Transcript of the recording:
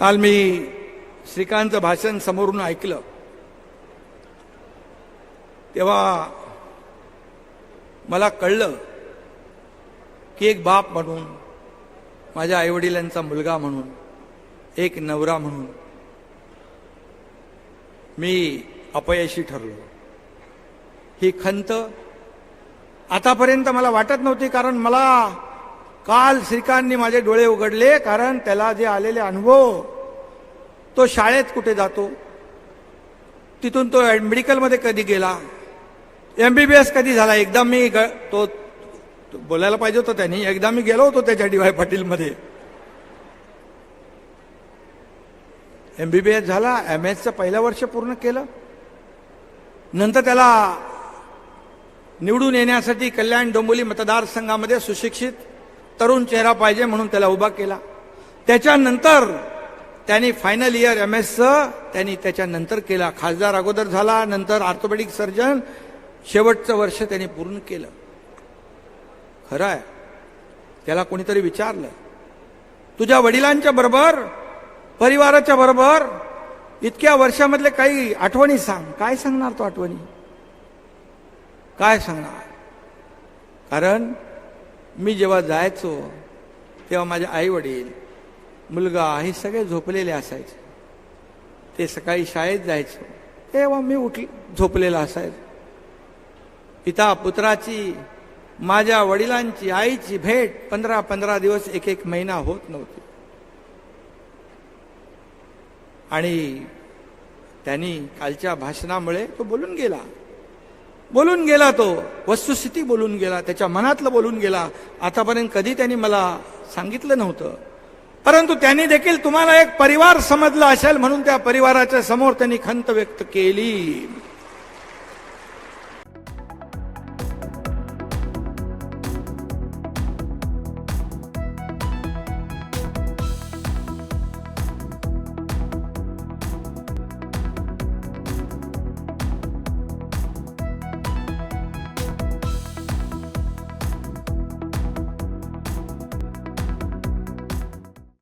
काल मी श्रीकांतचं भाषण समोरून ऐकलं. तेव्हा मला कळलं की एक बाप म्हणून माझ्या आईवडिलांचा मुलगा म्हणून एक नवरा म्हणून मी अपयशी ठरलो. ही खंत आतापर्यंत मला वाटत नव्हती कारण मला काल श्रीकांतनी माझे डोळे उघडले कारण त्याला जे आलेले अनुभव तो शाळेत कुठे जातो? तिथून तो मेडिकलमध्ये कधी गेला? एम बी बी एस कधी झाला? एकदा मी ग- तो तो बोलायला पाहिजे होतं त्यांनी. एकदा मी गेलो होतो त्याच्या डी वाय पाटीलमध्ये. एम बी बी एस झाला एम एसचं पहिलं वर्ष पूर्ण केलं. नंतर त्याला निवडून येण्यासाठी कल्याण डोंबोली मतदारसंघामध्ये सुशिक्षित तरुण चेहरा पाहिजे म्हणून त्याला उभा केला. त्याच्यानंतर त्यांनी फायनल इयर एम एसचं त्यांनी त्याच्यानंतर केला. खासदार अगोदर झाला नंतर ऑर्थोपेडिक सर्जन शेवटचं वर्ष त्यांनी पूर्ण केलं. खरं आहे त्याला कोणीतरी विचारलं. तुझ्या वडिलांच्या बरोबर परिवाराच्या बरोबर इतक्या वर्षामधले काही आठवणी सांग. काय सांगणार तो आठवणी? काय सांगणार? कारण मी जेव्हा जायचो तेव्हा माझे आई वडील मुलगा हे सगळे झोपलेले असायचे. ते सकाळी शाळेत जायचो. तेव्हा मी उठ झोपलेला असायचो. पिता पुत्राची माझ्या वडिलांची आईची भेट पंधरा पंधरा दिवस एक एक महिना होत नव्हती. आणि त्यांनी कालच्या भाषणामुळे तो बोलून गेला. बोलून गेला तो. वस्तुस्थिती बोलून गेला. त्याच्या मनातलं बोलून गेला. आतापर्यंत कधी त्यांनी मला सांगितलं नव्हतं. परंतु त्यांनी देखील तुम्हाला एक परिवार समजला असेल म्हणून त्या परिवाराच्या समोर त्यांनी खंत व्यक्त केली.